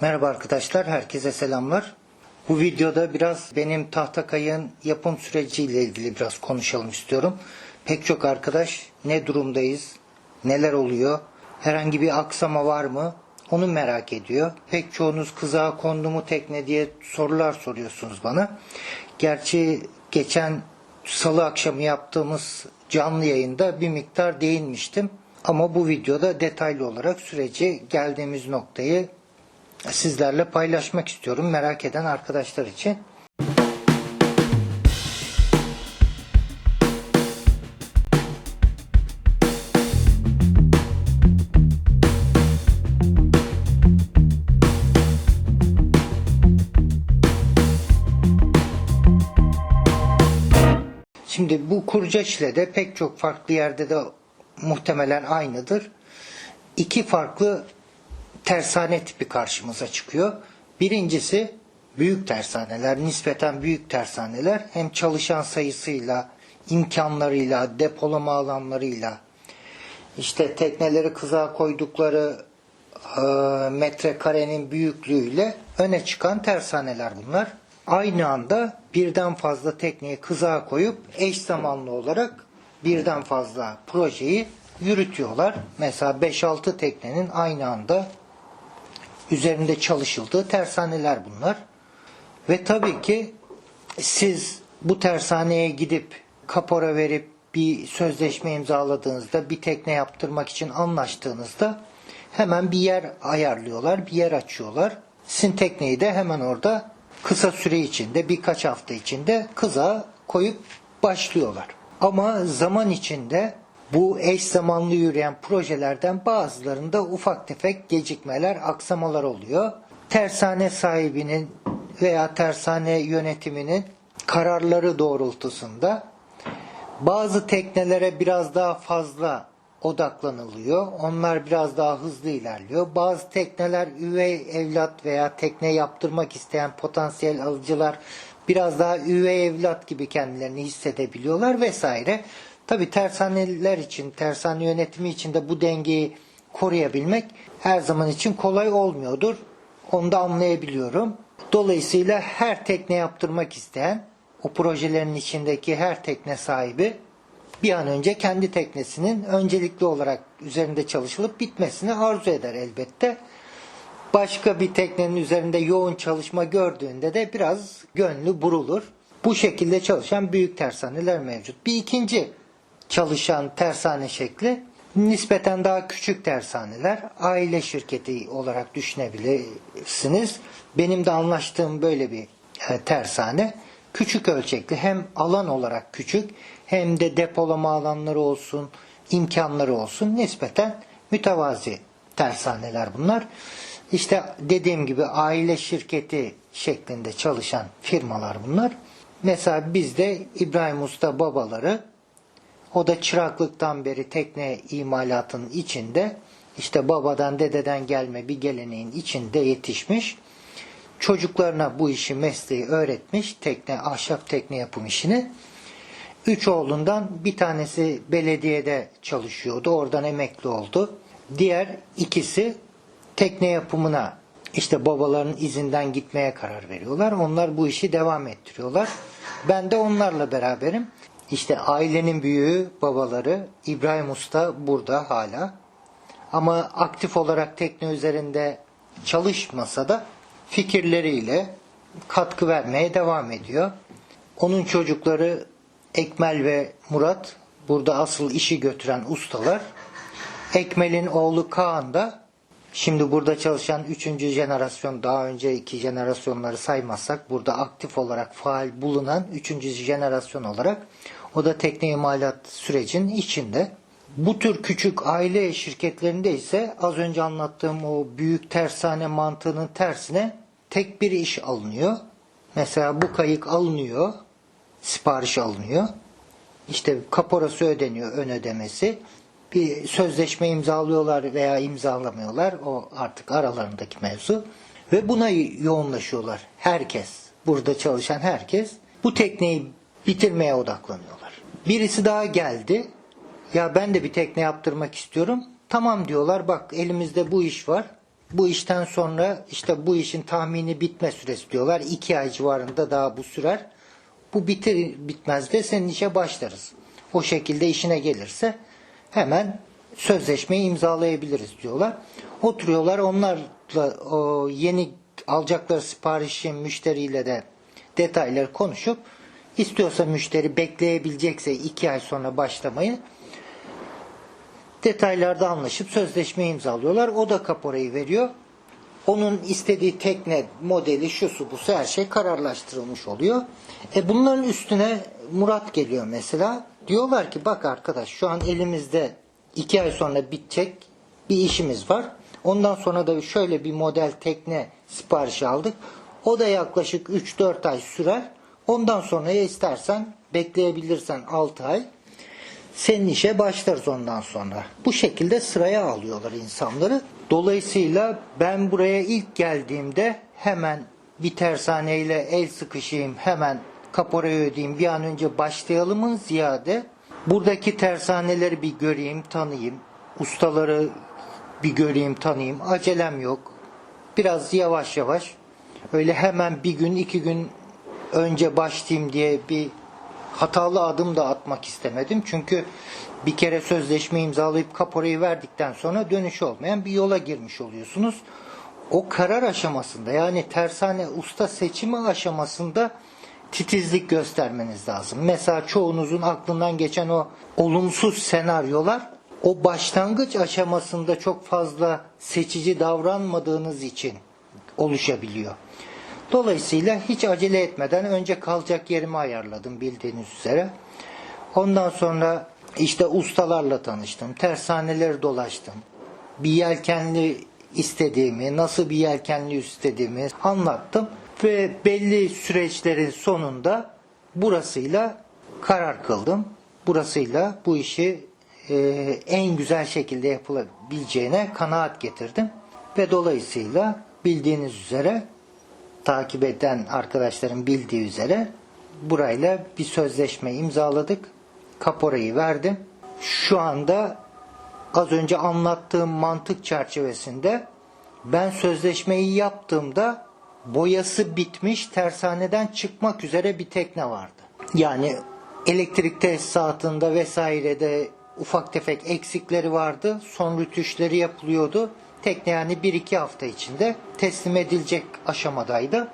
Merhaba arkadaşlar, herkese selamlar. Bu videoda biraz benim tahta kayığın yapım süreciyle ilgili biraz konuşalım istiyorum. Pek çok arkadaş ne durumdayız, neler oluyor, herhangi bir aksama var mı onu merak ediyor. Pek çoğunuz kızağa kondu mu tekne diye sorular soruyorsunuz bana. Gerçi geçen salı akşamı yaptığımız canlı yayında bir miktar değinmiştim. Ama bu videoda detaylı olarak süreci geldiğimiz noktayı sizlerle paylaşmak istiyorum merak eden arkadaşlar için. Şimdi bu kurcaç ile de pek çok farklı yerde de muhtemelen aynıdır. İki farklı tersane tipi karşımıza çıkıyor. Birincisi büyük tersaneler, nispeten büyük tersaneler hem çalışan sayısıyla, imkanlarıyla, depolama alanlarıyla, işte tekneleri kızağa koydukları e, metrekarenin büyüklüğüyle öne çıkan tersaneler bunlar. Aynı anda birden fazla tekneyi kızağa koyup eş zamanlı olarak birden fazla projeyi yürütüyorlar. Mesela 5-6 teknenin aynı anda üzerinde çalışıldığı tersaneler bunlar. Ve tabii ki siz bu tersaneye gidip kapora verip bir sözleşme imzaladığınızda bir tekne yaptırmak için anlaştığınızda hemen bir yer ayarlıyorlar, bir yer açıyorlar. Sizin tekneyi de hemen orada kısa süre içinde birkaç hafta içinde kıza koyup başlıyorlar. Ama zaman içinde bu eş zamanlı yürüyen projelerden bazılarında ufak tefek gecikmeler, aksamalar oluyor. Tersane sahibinin veya tersane yönetiminin kararları doğrultusunda bazı teknelere biraz daha fazla odaklanılıyor. Onlar biraz daha hızlı ilerliyor. Bazı tekneler üvey evlat veya tekne yaptırmak isteyen potansiyel alıcılar biraz daha üvey evlat gibi kendilerini hissedebiliyorlar vesaire. Tabi tersaneler için, tersane yönetimi için de bu dengeyi koruyabilmek her zaman için kolay olmuyordur. Onu da anlayabiliyorum. Dolayısıyla her tekne yaptırmak isteyen, o projelerin içindeki her tekne sahibi bir an önce kendi teknesinin öncelikli olarak üzerinde çalışılıp bitmesini arzu eder elbette. Başka bir teknenin üzerinde yoğun çalışma gördüğünde de biraz gönlü burulur. Bu şekilde çalışan büyük tersaneler mevcut. Bir ikinci çalışan tersane şekli nispeten daha küçük tersaneler. Aile şirketi olarak düşünebilirsiniz. Benim de anlaştığım böyle bir e, tersane. Küçük ölçekli hem alan olarak küçük hem de depolama alanları olsun, imkanları olsun nispeten mütevazi tersaneler bunlar. İşte dediğim gibi aile şirketi şeklinde çalışan firmalar bunlar. Mesela bizde İbrahim Usta babaları o da çıraklıktan beri tekne imalatının içinde işte babadan dededen gelme bir geleneğin içinde yetişmiş. Çocuklarına bu işi mesleği öğretmiş. Tekne, ahşap tekne yapım işini. Üç oğlundan bir tanesi belediyede çalışıyordu. Oradan emekli oldu. Diğer ikisi tekne yapımına işte babaların izinden gitmeye karar veriyorlar. Onlar bu işi devam ettiriyorlar. Ben de onlarla beraberim. İşte ailenin büyüğü babaları İbrahim Usta burada hala. Ama aktif olarak tekne üzerinde çalışmasa da fikirleriyle katkı vermeye devam ediyor. Onun çocukları Ekmel ve Murat burada asıl işi götüren ustalar. Ekmel'in oğlu Kaan da şimdi burada çalışan 3. jenerasyon daha önce iki jenerasyonları saymazsak burada aktif olarak faal bulunan 3. jenerasyon olarak o da tekne imalat sürecinin içinde. Bu tür küçük aile şirketlerinde ise az önce anlattığım o büyük tersane mantığının tersine tek bir iş alınıyor. Mesela bu kayık alınıyor, sipariş alınıyor. İşte kaporası ödeniyor, ön ödemesi. Bir sözleşme imzalıyorlar veya imzalamıyorlar. O artık aralarındaki mevzu. Ve buna yoğunlaşıyorlar. Herkes, burada çalışan herkes bu tekneyi bitirmeye odaklanıyorlar. Birisi daha geldi. Ya ben de bir tekne yaptırmak istiyorum. Tamam diyorlar bak elimizde bu iş var. Bu işten sonra işte bu işin tahmini bitme süresi diyorlar. iki ay civarında daha bu sürer. Bu bitir bitmez de senin işe başlarız. O şekilde işine gelirse hemen sözleşmeyi imzalayabiliriz diyorlar. Oturuyorlar onlarla yeni alacakları siparişin müşteriyle de detayları konuşup istiyorsa müşteri bekleyebilecekse iki ay sonra başlamayı detaylarda anlaşıp sözleşme imzalıyorlar. O da kaporayı veriyor. Onun istediği tekne modeli şusu busu her şey kararlaştırılmış oluyor. E bunların üstüne Murat geliyor mesela. Diyorlar ki bak arkadaş şu an elimizde iki ay sonra bitecek bir işimiz var. Ondan sonra da şöyle bir model tekne siparişi aldık. O da yaklaşık 3-4 ay sürer. Ondan sonra ya istersen bekleyebilirsen 6 ay senin işe başlarız ondan sonra. Bu şekilde sıraya alıyorlar insanları. Dolayısıyla ben buraya ilk geldiğimde hemen bir tersaneyle el sıkışayım, hemen kaporayı ödeyeyim, bir an önce başlayalımın ziyade buradaki tersaneleri bir göreyim, tanıyayım, ustaları bir göreyim, tanıyayım. Acelem yok. Biraz yavaş yavaş öyle hemen bir gün, iki gün önce başlayayım diye bir hatalı adım da atmak istemedim. Çünkü bir kere sözleşme imzalayıp kaporayı verdikten sonra dönüş olmayan bir yola girmiş oluyorsunuz. O karar aşamasında yani tersane usta seçimi aşamasında titizlik göstermeniz lazım. Mesela çoğunuzun aklından geçen o olumsuz senaryolar o başlangıç aşamasında çok fazla seçici davranmadığınız için oluşabiliyor. Dolayısıyla hiç acele etmeden önce kalacak yerimi ayarladım bildiğiniz üzere. Ondan sonra işte ustalarla tanıştım. Tersaneleri dolaştım. Bir yelkenli istediğimi, nasıl bir yelkenli istediğimi anlattım. Ve belli süreçlerin sonunda burasıyla karar kıldım. Burasıyla bu işi e, en güzel şekilde yapılabileceğine kanaat getirdim. Ve dolayısıyla bildiğiniz üzere takip eden arkadaşların bildiği üzere burayla bir sözleşme imzaladık. Kaporayı verdim. Şu anda az önce anlattığım mantık çerçevesinde ben sözleşmeyi yaptığımda boyası bitmiş tersaneden çıkmak üzere bir tekne vardı. Yani elektrik tesisatında vesairede ufak tefek eksikleri vardı. Son rütüşleri yapılıyordu. Tekne yani 1-2 hafta içinde teslim edilecek aşamadaydı.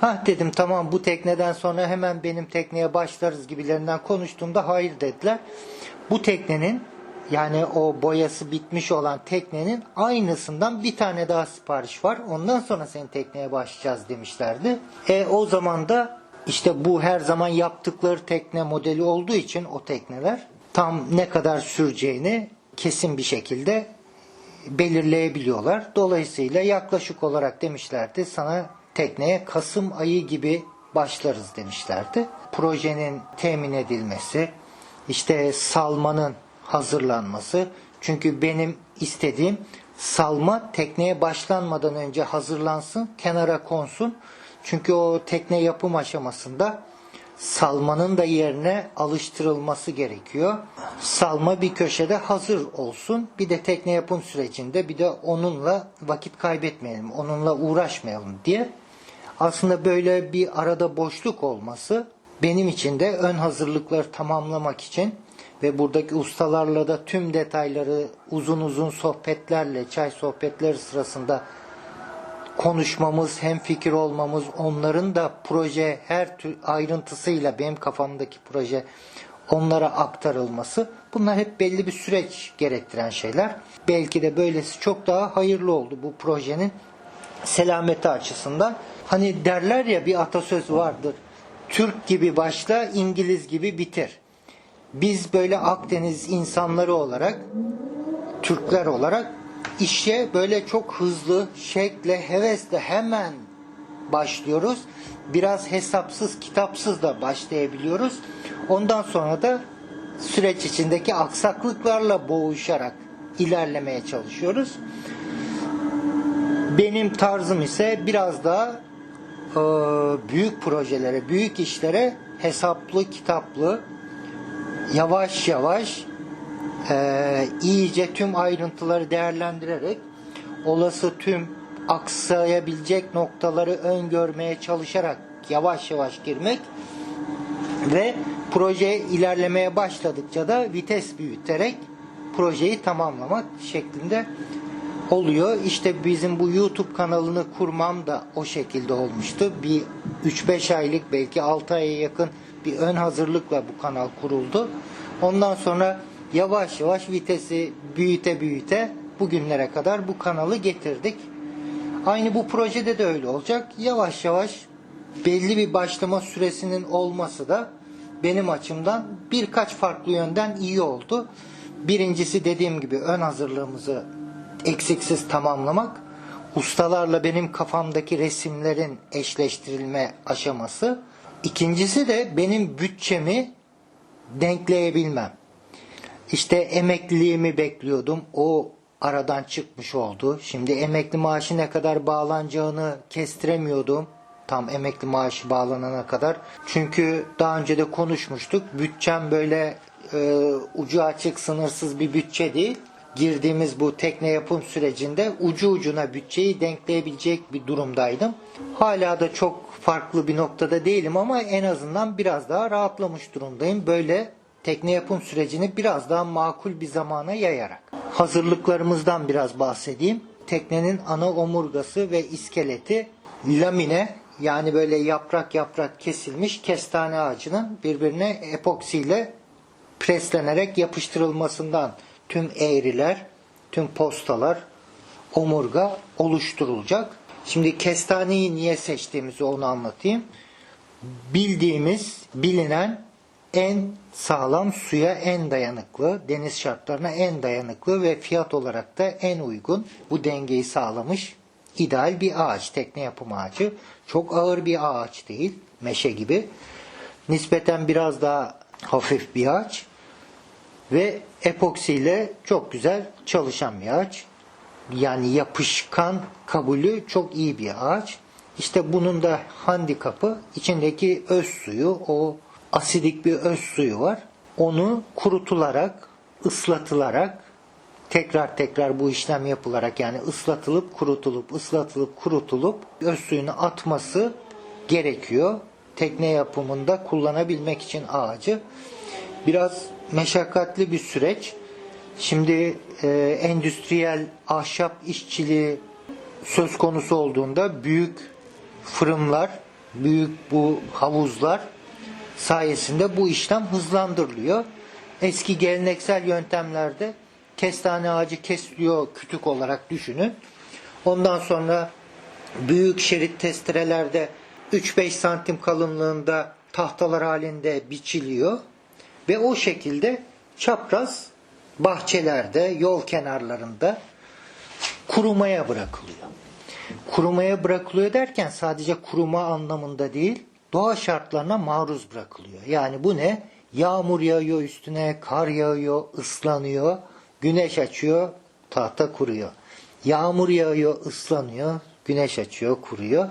Ha dedim tamam bu tekneden sonra hemen benim tekneye başlarız gibilerinden konuştuğumda hayır dediler. Bu teknenin yani o boyası bitmiş olan teknenin aynısından bir tane daha sipariş var. Ondan sonra senin tekneye başlayacağız demişlerdi. E o zaman da işte bu her zaman yaptıkları tekne modeli olduğu için o tekneler tam ne kadar süreceğini kesin bir şekilde belirleyebiliyorlar. Dolayısıyla yaklaşık olarak demişlerdi sana tekneye Kasım ayı gibi başlarız demişlerdi. Projenin temin edilmesi, işte salmanın hazırlanması. Çünkü benim istediğim salma tekneye başlanmadan önce hazırlansın, kenara konsun. Çünkü o tekne yapım aşamasında salmanın da yerine alıştırılması gerekiyor. Salma bir köşede hazır olsun. Bir de tekne yapım sürecinde bir de onunla vakit kaybetmeyelim, onunla uğraşmayalım diye. Aslında böyle bir arada boşluk olması benim için de ön hazırlıkları tamamlamak için ve buradaki ustalarla da tüm detayları uzun uzun sohbetlerle, çay sohbetleri sırasında konuşmamız, hem fikir olmamız, onların da proje her tür ayrıntısıyla benim kafamdaki proje onlara aktarılması bunlar hep belli bir süreç gerektiren şeyler. Belki de böylesi çok daha hayırlı oldu bu projenin selameti açısından. Hani derler ya bir atasöz vardır. Türk gibi başla, İngiliz gibi bitir. Biz böyle Akdeniz insanları olarak, Türkler olarak işe böyle çok hızlı, şekle, hevesle hemen başlıyoruz. Biraz hesapsız, kitapsız da başlayabiliyoruz. Ondan sonra da süreç içindeki aksaklıklarla boğuşarak ilerlemeye çalışıyoruz. Benim tarzım ise biraz daha e, büyük projelere, büyük işlere hesaplı, kitaplı, yavaş yavaş e, iyice tüm ayrıntıları değerlendirerek olası tüm aksayabilecek noktaları öngörmeye çalışarak yavaş yavaş girmek ve proje ilerlemeye başladıkça da vites büyüterek projeyi tamamlamak şeklinde oluyor. İşte bizim bu YouTube kanalını kurmam da o şekilde olmuştu. Bir 3-5 aylık belki 6 aya yakın bir ön hazırlıkla bu kanal kuruldu. Ondan sonra yavaş yavaş vitesi büyüte büyüte bugünlere kadar bu kanalı getirdik. Aynı bu projede de öyle olacak. Yavaş yavaş belli bir başlama süresinin olması da benim açımdan birkaç farklı yönden iyi oldu. Birincisi dediğim gibi ön hazırlığımızı eksiksiz tamamlamak. Ustalarla benim kafamdaki resimlerin eşleştirilme aşaması. İkincisi de benim bütçemi denkleyebilmem. İşte emekliliğimi bekliyordum. O aradan çıkmış oldu. Şimdi emekli maaşı ne kadar bağlanacağını kestiremiyordum. Tam emekli maaşı bağlanana kadar. Çünkü daha önce de konuşmuştuk. Bütçem böyle e, ucu açık sınırsız bir bütçe değil. Girdiğimiz bu tekne yapım sürecinde ucu ucuna bütçeyi denkleyebilecek bir durumdaydım. Hala da çok farklı bir noktada değilim ama en azından biraz daha rahatlamış durumdayım. Böyle tekne yapım sürecini biraz daha makul bir zamana yayarak. Hazırlıklarımızdan biraz bahsedeyim. Teknenin ana omurgası ve iskeleti lamine yani böyle yaprak yaprak kesilmiş kestane ağacının birbirine epoksiyle preslenerek yapıştırılmasından tüm eğriler, tüm postalar, omurga oluşturulacak. Şimdi kestaneyi niye seçtiğimizi onu anlatayım. Bildiğimiz, bilinen en sağlam suya en dayanıklı, deniz şartlarına en dayanıklı ve fiyat olarak da en uygun bu dengeyi sağlamış ideal bir ağaç, tekne yapım ağacı. Çok ağır bir ağaç değil, meşe gibi. Nispeten biraz daha hafif bir ağaç ve epoksiyle çok güzel çalışan bir ağaç. Yani yapışkan kabulü çok iyi bir ağaç. İşte bunun da handikapı içindeki öz suyu, o asidik bir öz suyu var. Onu kurutularak, ıslatılarak, tekrar tekrar bu işlem yapılarak yani ıslatılıp kurutulup, ıslatılıp kurutulup öz suyunu atması gerekiyor. Tekne yapımında kullanabilmek için ağacı. Biraz meşakkatli bir süreç. Şimdi e, endüstriyel ahşap işçiliği söz konusu olduğunda büyük fırınlar, büyük bu havuzlar sayesinde bu işlem hızlandırılıyor. Eski geleneksel yöntemlerde kestane ağacı kesiliyor kütük olarak düşünün. Ondan sonra büyük şerit testerelerde 3-5 santim kalınlığında tahtalar halinde biçiliyor ve o şekilde çapraz bahçelerde, yol kenarlarında kurumaya bırakılıyor. Kurumaya bırakılıyor derken sadece kuruma anlamında değil, doğa şartlarına maruz bırakılıyor. Yani bu ne? Yağmur yağıyor üstüne, kar yağıyor, ıslanıyor, güneş açıyor, tahta kuruyor. Yağmur yağıyor, ıslanıyor, güneş açıyor, kuruyor.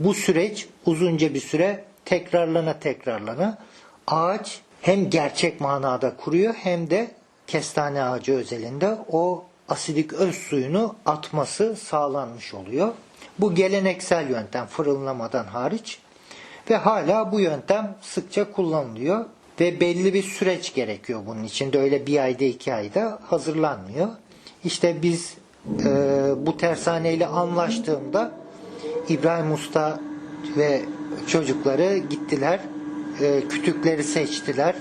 Bu süreç uzunca bir süre tekrarlana tekrarlana ağaç hem gerçek manada kuruyor hem de kestane ağacı özelinde o asidik öz suyunu atması sağlanmış oluyor. Bu geleneksel yöntem fırınlamadan hariç ve hala bu yöntem sıkça kullanılıyor ve belli bir süreç gerekiyor bunun için de öyle bir ayda iki ayda hazırlanmıyor. İşte biz e, bu tersaneyle anlaştığımda İbrahim Usta ve çocukları gittiler e, kütükleri seçtiler.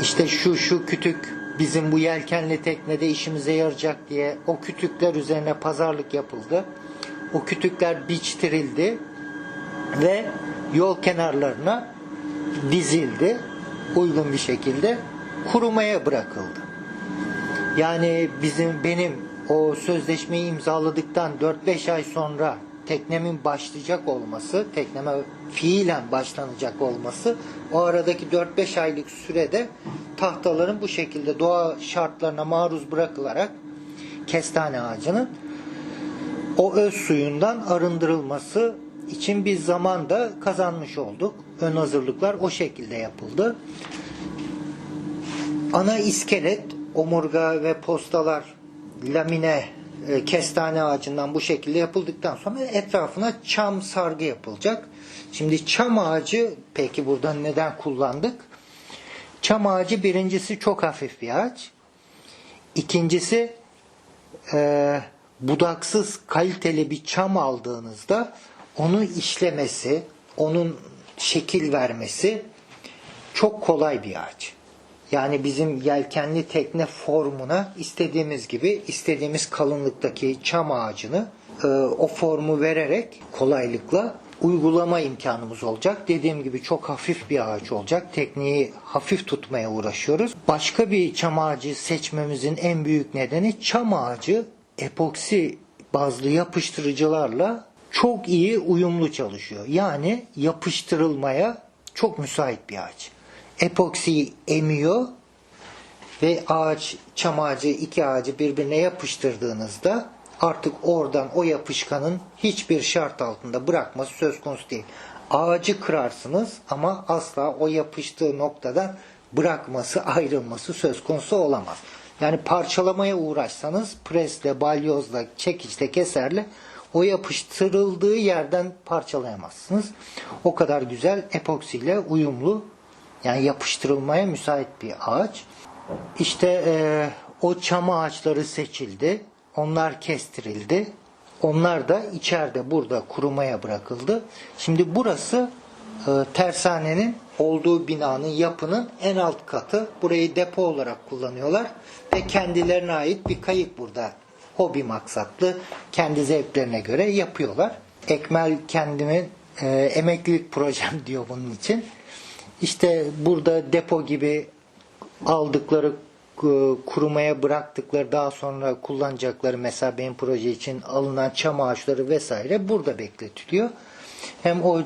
İşte şu şu kütük bizim bu yelkenli teknede işimize yarayacak diye o kütükler üzerine pazarlık yapıldı. O kütükler biçtirildi ve yol kenarlarına dizildi uygun bir şekilde kurumaya bırakıldı. Yani bizim benim o sözleşmeyi imzaladıktan 4-5 ay sonra teknemin başlayacak olması, tekneme fiilen başlanacak olması o aradaki 4-5 aylık sürede tahtaların bu şekilde doğa şartlarına maruz bırakılarak kestane ağacının o öz suyundan arındırılması için bir zaman da kazanmış olduk. Ön hazırlıklar o şekilde yapıldı. Ana iskelet, omurga ve postalar lamine e, kestane ağacından bu şekilde yapıldıktan sonra etrafına çam sargı yapılacak. Şimdi çam ağacı peki burada neden kullandık? Çam ağacı birincisi çok hafif bir ağaç. İkincisi e, budaksız kaliteli bir çam aldığınızda onu işlemesi, onun şekil vermesi çok kolay bir ağaç. Yani bizim yelkenli tekne formuna istediğimiz gibi istediğimiz kalınlıktaki çam ağacını e, o formu vererek kolaylıkla uygulama imkanımız olacak. Dediğim gibi çok hafif bir ağaç olacak. Tekneyi hafif tutmaya uğraşıyoruz. Başka bir çam ağacı seçmemizin en büyük nedeni çam ağacı epoksi bazlı yapıştırıcılarla çok iyi uyumlu çalışıyor. Yani yapıştırılmaya çok müsait bir ağaç. Epoksiyi emiyor ve ağaç, çam ağacı, iki ağacı birbirine yapıştırdığınızda artık oradan o yapışkanın hiçbir şart altında bırakması söz konusu değil. Ağacı kırarsınız ama asla o yapıştığı noktadan bırakması, ayrılması söz konusu olamaz. Yani parçalamaya uğraşsanız presle, balyozla, çekiçle, keserle o yapıştırıldığı yerden parçalayamazsınız. O kadar güzel epoksiyle uyumlu yani yapıştırılmaya müsait bir ağaç. İşte e, o çam ağaçları seçildi. Onlar kestirildi. Onlar da içeride burada kurumaya bırakıldı. Şimdi burası e, tersanenin olduğu binanın yapının en alt katı. Burayı depo olarak kullanıyorlar ve kendilerine ait bir kayık burada. Hobi maksatlı kendi zevklerine göre yapıyorlar. Ekmel kendimin e, emeklilik projem diyor bunun için. İşte burada depo gibi aldıkları e, kurumaya bıraktıkları daha sonra kullanacakları mesela benim proje için alınan çam ağaçları vesaire burada bekletiliyor. Hem o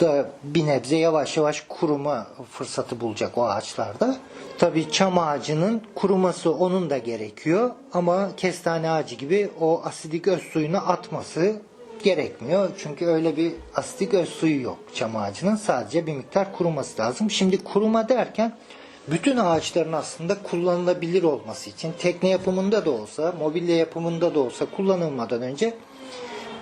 da bir nebze yavaş yavaş kuruma fırsatı bulacak o ağaçlarda. Tabii çam ağacının kuruması onun da gerekiyor ama kestane ağacı gibi o asidik öz suyunu atması gerekmiyor. Çünkü öyle bir asidik öz suyu yok çam ağacının. Sadece bir miktar kuruması lazım. Şimdi kuruma derken bütün ağaçların aslında kullanılabilir olması için tekne yapımında da olsa, mobilya yapımında da olsa kullanılmadan önce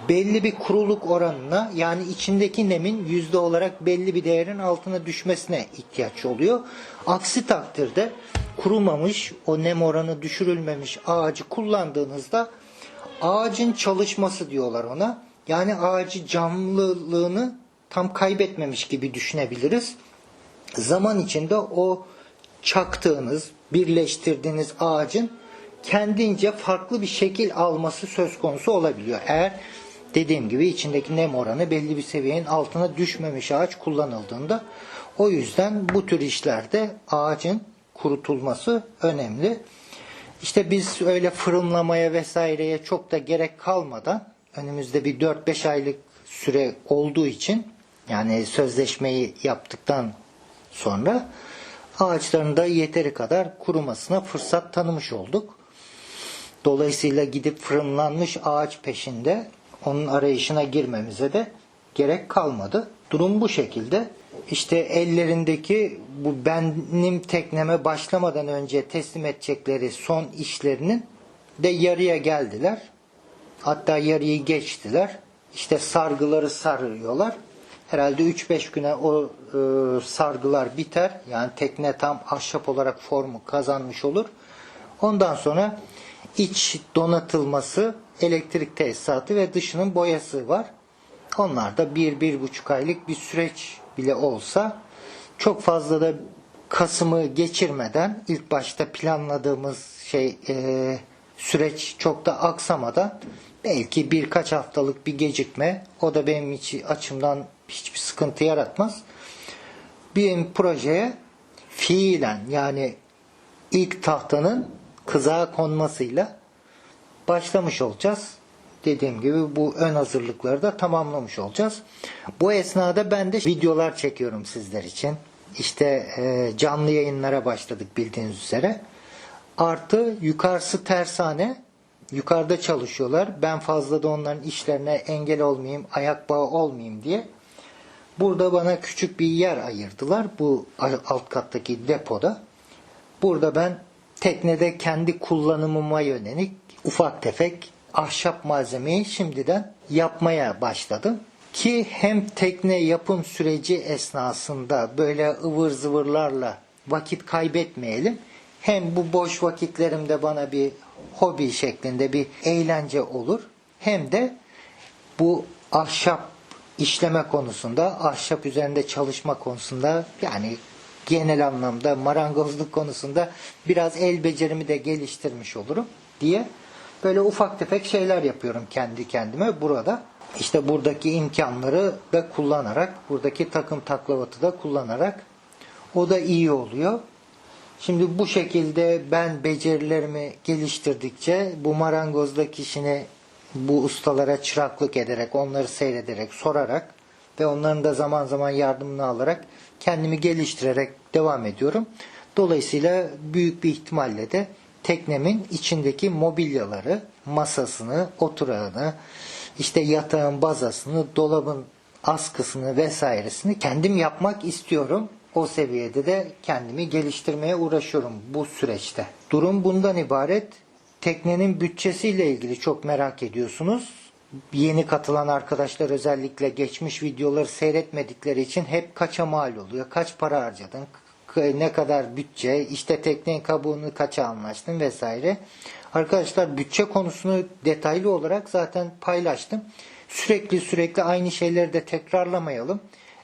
belli bir kuruluk oranına yani içindeki nemin yüzde olarak belli bir değerin altına düşmesine ihtiyaç oluyor. Aksi takdirde kurumamış, o nem oranı düşürülmemiş ağacı kullandığınızda ağacın çalışması diyorlar ona. Yani ağacı canlılığını tam kaybetmemiş gibi düşünebiliriz. Zaman içinde o çaktığınız, birleştirdiğiniz ağacın kendince farklı bir şekil alması söz konusu olabiliyor. Eğer dediğim gibi içindeki nem oranı belli bir seviyenin altına düşmemiş ağaç kullanıldığında o yüzden bu tür işlerde ağacın kurutulması önemli. İşte biz öyle fırınlamaya vesaireye çok da gerek kalmadan önümüzde bir 4-5 aylık süre olduğu için yani sözleşmeyi yaptıktan sonra ağaçların da yeteri kadar kurumasına fırsat tanımış olduk. Dolayısıyla gidip fırınlanmış ağaç peşinde onun arayışına girmemize de gerek kalmadı. Durum bu şekilde. İşte ellerindeki bu benim tekneme başlamadan önce teslim edecekleri son işlerinin de yarıya geldiler. Hatta yarıyı geçtiler. İşte sargıları sarıyorlar. Herhalde 3-5 güne o e, sargılar biter. Yani tekne tam ahşap olarak formu kazanmış olur. Ondan sonra iç donatılması, elektrik tesisatı ve dışının boyası var. Onlar da bir, bir buçuk aylık bir süreç bile olsa çok fazla da Kasım'ı geçirmeden ilk başta planladığımız şey e, süreç çok da aksamadan belki birkaç haftalık bir gecikme o da benim için açımdan hiçbir sıkıntı yaratmaz. Bir projeye fiilen yani ilk tahtanın kızağa konmasıyla başlamış olacağız. Dediğim gibi bu ön hazırlıkları da tamamlamış olacağız. Bu esnada ben de videolar çekiyorum sizler için. İşte e, canlı yayınlara başladık bildiğiniz üzere. Artı yukarısı tersane. Yukarıda çalışıyorlar. Ben fazla da onların işlerine engel olmayayım, ayak bağı olmayayım diye. Burada bana küçük bir yer ayırdılar. Bu alt kattaki depoda. Burada ben teknede kendi kullanımıma yönelik ufak tefek ahşap malzemeyi şimdiden yapmaya başladım. Ki hem tekne yapım süreci esnasında böyle ıvır zıvırlarla vakit kaybetmeyelim. Hem bu boş vakitlerimde bana bir hobi şeklinde bir eğlence olur. Hem de bu ahşap işleme konusunda, ahşap üzerinde çalışma konusunda yani genel anlamda marangozluk konusunda biraz el becerimi de geliştirmiş olurum diye böyle ufak tefek şeyler yapıyorum kendi kendime burada. İşte buradaki imkanları da kullanarak, buradaki takım taklavatı da kullanarak o da iyi oluyor. Şimdi bu şekilde ben becerilerimi geliştirdikçe bu marangozluk işini bu ustalara çıraklık ederek, onları seyrederek, sorarak ve onların da zaman zaman yardımını alarak kendimi geliştirerek devam ediyorum. Dolayısıyla büyük bir ihtimalle de teknemin içindeki mobilyaları, masasını, oturağını, işte yatağın bazasını, dolabın askısını vesairesini kendim yapmak istiyorum. O seviyede de kendimi geliştirmeye uğraşıyorum bu süreçte. Durum bundan ibaret. Teknenin bütçesiyle ilgili çok merak ediyorsunuz. Yeni katılan arkadaşlar özellikle geçmiş videoları seyretmedikleri için hep kaça mal oluyor, kaç para harcadın, ne kadar bütçe, işte teknenin kabuğunu kaça anlaştın vesaire. Arkadaşlar bütçe konusunu detaylı olarak zaten paylaştım. Sürekli sürekli aynı şeyleri de tekrarlamayalım.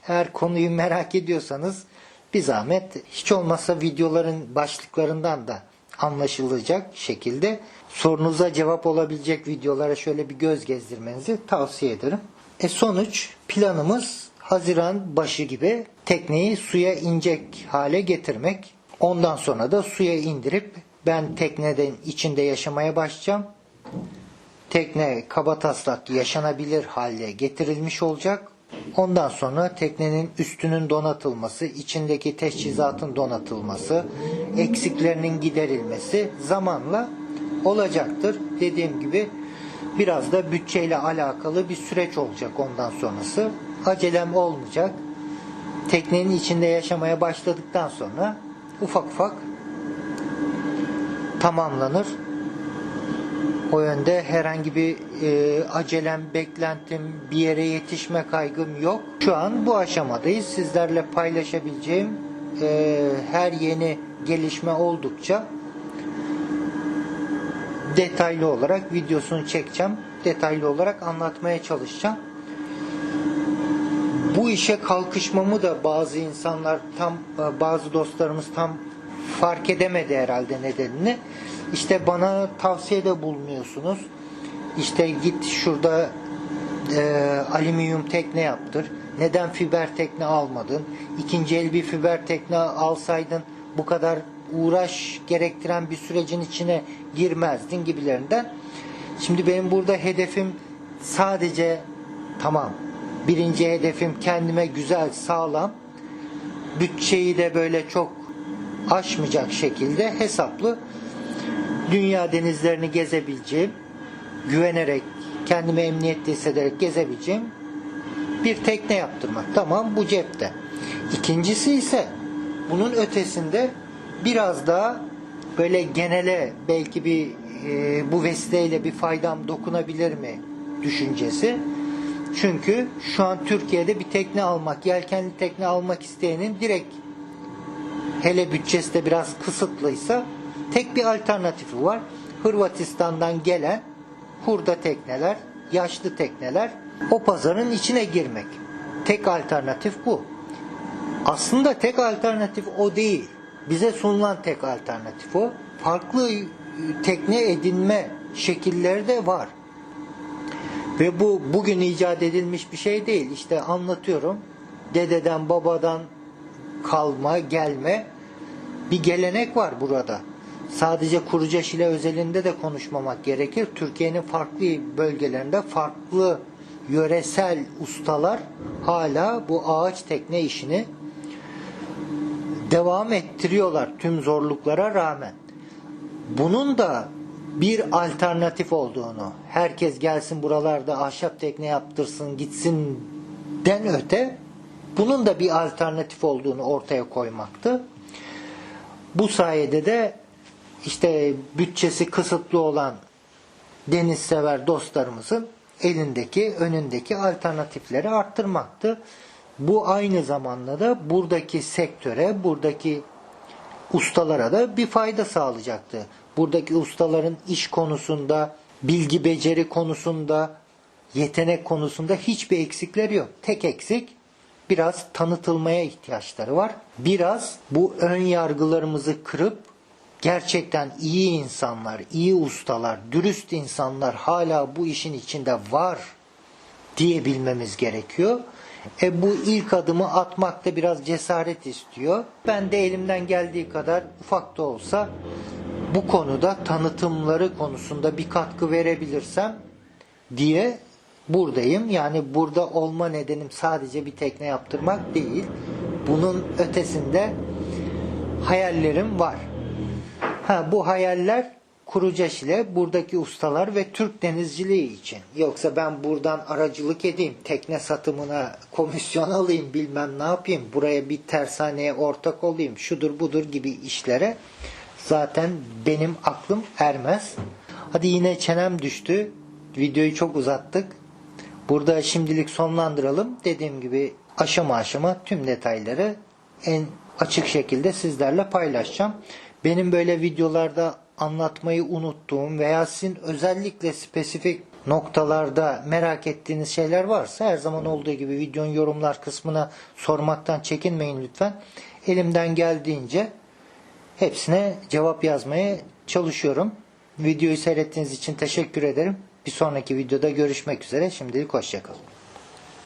Eğer konuyu merak ediyorsanız bir zahmet hiç olmazsa videoların başlıklarından da anlaşılacak şekilde sorunuza cevap olabilecek videolara şöyle bir göz gezdirmenizi tavsiye ederim. E sonuç planımız Haziran başı gibi tekneyi suya inecek hale getirmek. Ondan sonra da suya indirip ben tekneden içinde yaşamaya başlayacağım. Tekne kaba taslak yaşanabilir hale getirilmiş olacak. Ondan sonra teknenin üstünün donatılması, içindeki teçhizatın donatılması, eksiklerinin giderilmesi zamanla olacaktır. Dediğim gibi biraz da bütçeyle alakalı bir süreç olacak ondan sonrası. Acelem olmayacak. Teknenin içinde yaşamaya başladıktan sonra ufak ufak tamamlanır. O yönde herhangi bir e, acelem, beklentim, bir yere yetişme kaygım yok. Şu an bu aşamadayız. Sizlerle paylaşabileceğim e, her yeni gelişme oldukça detaylı olarak videosunu çekeceğim. Detaylı olarak anlatmaya çalışacağım. Bu işe kalkışmamı da bazı insanlar tam bazı dostlarımız tam fark edemedi herhalde nedenini. İşte bana tavsiyede bulunuyorsunuz. İşte git şurada e, alüminyum tekne yaptır. Neden fiber tekne almadın? İkinci el bir fiber tekne alsaydın bu kadar uğraş gerektiren bir sürecin içine girmezdin gibilerinden. Şimdi benim burada hedefim sadece tamam. Birinci hedefim kendime güzel, sağlam, bütçeyi de böyle çok aşmayacak şekilde hesaplı dünya denizlerini gezebileceğim, güvenerek, kendimi emniyette hissederek gezebileceğim bir tekne yaptırmak. Tamam bu cepte. İkincisi ise bunun ötesinde biraz daha böyle genele belki bir e, bu vesileyle bir faydam dokunabilir mi düşüncesi. Çünkü şu an Türkiye'de bir tekne almak, yelkenli tekne almak isteyenin direkt hele bütçesi de biraz kısıtlıysa tek bir alternatifi var. Hırvatistan'dan gelen hurda tekneler, yaşlı tekneler o pazarın içine girmek. Tek alternatif bu. Aslında tek alternatif o değil. Bize sunulan tek alternatif o. Farklı tekne edinme şekilleri de var. Ve bu bugün icat edilmiş bir şey değil. İşte anlatıyorum. Dededen babadan kalma, gelme bir gelenek var burada. Sadece Kurucaşile özelinde de konuşmamak gerekir. Türkiye'nin farklı bölgelerinde farklı yöresel ustalar hala bu ağaç tekne işini devam ettiriyorlar tüm zorluklara rağmen. Bunun da bir alternatif olduğunu, herkes gelsin buralarda ahşap tekne yaptırsın gitsin den öte bunun da bir alternatif olduğunu ortaya koymaktı. Bu sayede de işte bütçesi kısıtlı olan deniz sever dostlarımızın elindeki, önündeki alternatifleri arttırmaktı. Bu aynı zamanda da buradaki sektöre, buradaki ustalara da bir fayda sağlayacaktı. Buradaki ustaların iş konusunda, bilgi beceri konusunda, yetenek konusunda hiçbir eksikleri yok. Tek eksik biraz tanıtılmaya ihtiyaçları var. Biraz bu ön yargılarımızı kırıp gerçekten iyi insanlar, iyi ustalar, dürüst insanlar hala bu işin içinde var diyebilmemiz gerekiyor. E bu ilk adımı atmak da biraz cesaret istiyor. Ben de elimden geldiği kadar ufak da olsa bu konuda tanıtımları konusunda bir katkı verebilirsem diye buradayım. Yani burada olma nedenim sadece bir tekne yaptırmak değil. Bunun ötesinde hayallerim var. Ha bu hayaller Kurucaş ile buradaki ustalar ve Türk denizciliği için. Yoksa ben buradan aracılık edeyim, tekne satımına komisyon alayım, bilmem ne yapayım, buraya bir tersaneye ortak olayım, şudur budur gibi işlere zaten benim aklım ermez. Hadi yine çenem düştü. Videoyu çok uzattık. Burada şimdilik sonlandıralım. Dediğim gibi aşama aşama tüm detayları en açık şekilde sizlerle paylaşacağım. Benim böyle videolarda anlatmayı unuttuğum veya sizin özellikle spesifik noktalarda merak ettiğiniz şeyler varsa her zaman olduğu gibi videonun yorumlar kısmına sormaktan çekinmeyin lütfen. Elimden geldiğince hepsine cevap yazmaya çalışıyorum. Videoyu seyrettiğiniz için teşekkür ederim. Bir sonraki videoda görüşmek üzere. Şimdilik hoşçakalın.